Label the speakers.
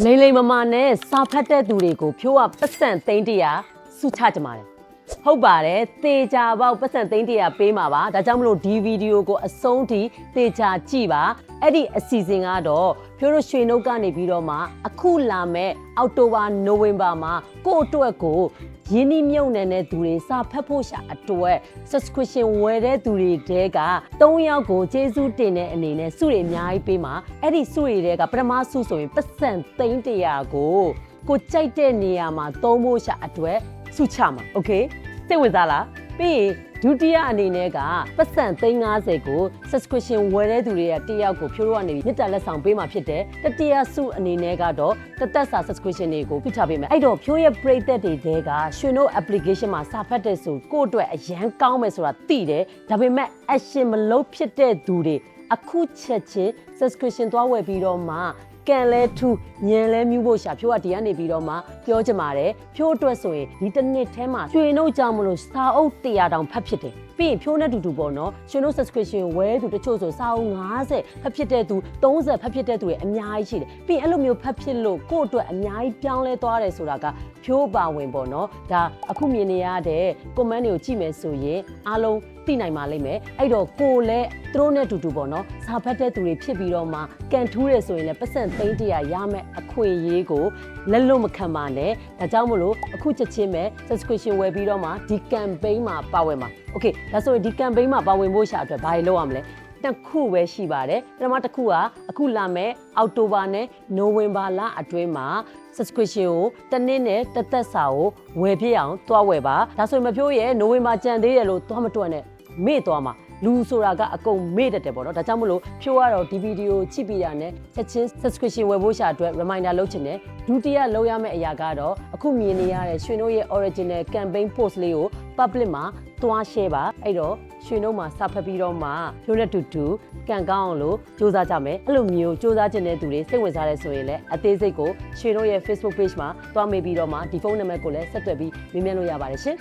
Speaker 1: လိမ့်လိမ့်မမနဲ့စာဖတ်တဲ့သူတွေကိုဖြိုးကပတ်စံသိန်းတရာစုချကြမှာတယ် ဟုတ်ပါတယ်သေချာပေါက်ပတ်စံသိန်းတရာပေးမှာပါဒါကြောင့်မလို့ဒီဗီဒီယိုကိုအဆုံးထိသေချာကြည့်ပါအဲ့ဒီအစီအစဉ်ကတော့ဖြိုးတို့ရွှေနှုတ်ကနေပြီးတော့မှအခုလာမဲ့အောက်တိုဘာနိုဝင်ဘာမှာကို့အတွက်ကိုရင်းနှီးမြုပ်နှံတဲ့သူတွေစာဖတ်ဖို့ရှာအတွက် subscription ဝယ်တဲ့သူတွေတဲက3ယောက်ကိုကျေးဇူးတင်တဲ့အနေနဲ့စုတွေအများကြီးပေးမှာအဲ့ဒီစုတွေတဲကပထမစုဆိုရင်ပတ်စံသိန်းတရာကိုကိုကြိုက်တဲ့နေရာမှာသုံးဖို့ရှာအတွက်စုချမှာ okay စိတ်ဝင်စားလားပြီးရင်ဒုတိယအနေနဲ့ကပတ်စံ350ကို subscription ဝယ်တဲ့သူတွေကတယောက်ကိုဖြိုးတော့ကနေမြစ်တာလက်ဆောင်ပေးမှာဖြစ်တယ်တတိယစုအနေနဲ့ကတော့တသက်စာ subscription တွေကိုပြချပေးမယ်အဲ့တော့ဖြိုးရဲ့ပရိသတ်တွေတဲကရွှေနို့ application မှာစာဖတ်တဲ့ဆိုကိုယ့်အတွက်အရန်ကောင်းမယ်ဆိုတာသိတယ်ဒါပေမဲ့ action မလုပ်ဖြစ်တဲ့သူတွေအခုချက်ချင်း subscription သွားဝယ်ပြီးတော့မှ ကန်လဲထူညံလဲမြူးဖို့ရှာဖြိုးကဒီကနေပြီးတော့မှပြောချင်ပါတယ်ဖြိုးအတွက်ဆိုရင်ဒီတစ်နှစ်ထဲမှာရွှေနှုတ်ကြောင့်မလို့စာအုပ်100တောင်ဖတ်ဖြစ်တယ်ပြီးရင်ဖြိုးနဲ့တူတူပေါ့နော်ရွှေနှုတ် subscription ဝယ်သူတချို့ဆိုစာအုပ်50ဖတ်ဖြစ်တဲ့သူ30ဖတ်ဖြစ်တဲ့သူတွေအများကြီးရှိတယ်ပြီးရင်အဲ့လိုမျိုးဖတ်ဖြစ်လို့ကိုယ့်အတွက်အများကြီးပြောင်းလဲသွားတယ်ဆိုတာကဖြိုးပါဝင်ပေါ့နော်ဒါအခုမြင်နေရတဲ့ comment တွေကိုကြည့်မယ်ဆိုရင်အားလုံးသိနိုင်ပါလိမ့်မယ်အဲ့တော့ကိုယ်လည်းသူတို့နဲ့တူတူပေါ့နော်စာဖတ်တဲ့သူတွေဖြစ်ပြီးတော့မှကန်ထူးတယ်ဆိုရင်လည်းပတ်စံသိန်းတရာရမယ်အခွင့်အရေးကိုလက်လွတ်မခံပါနဲ့ဒါကြောင့်မလို့အခုချက်ချင်းပဲ subscription ဝယ်ပြီးတော့မှဒီ campaign မှာပါဝင်ပါ okay ဒါဆိုရင်ဒီ campaign မှာပါဝင်ဖို့ရှာအတွက်ဘာတွေလုပ်ရမလဲတစ်ခုပဲရှိပါတယ်ပထမတစ်ခုကအခုလာမဲ့အောက်တိုဘာနဲ့နိုဝင်ဘာလအတွင်းမှာ subscription ကိုတစ်နှစ်နဲ့တစ်သက်စာကိုဝယ်ပြည့်အောင်တွားဝယ်ပါဒါဆိုရင်မဖြိုးရဲ့နိုဝင်ဘာကြံသေးတယ်လို့တွားမတွက်နဲ့မေ့သွားမှာ လူဆိုတာကအကုန်မေ့တတ်တယ်ပေါ့နော်ဒါကြောင့်မလို့ဖြိုးကတော့ဒီဗီဒီယိုကြည့်ပြီးတာနဲ့ချက်ချင်း subscription ဝယ်ဖို့ရှာအတွက် reminder လုပ်ချင်တယ်ဒုတိယလုပ်ရမယ့်အရာကတော့အခုမြင်နေရတဲ့ရွှေနှုတ်ရဲ့ original campaign post လေးကို public မှာတွား share ပါအဲ့တော့ရွှေနှုတ်မှာစဖတ်ပြီးတော့မှဖြိုးနဲ့တူတူကန်ကောင်းအောင်လို့စူးစမ်းကြမယ်အဲ့လိုမျိုးစူးစမ်းခြင်းတဲ့သူတွေစိတ်ဝင်စားရဲဆိုရင်လည်းအသေးစိတ်ကိုရွှေနှုတ်ရဲ့ Facebook page မှာတွားမေးပြီးတော့မှဒီဖုန်းနံပါတ်ကိုလည်းဆက်သွယ်ပြီးမေးမြန်းလို့ရပါတယ်ရှင်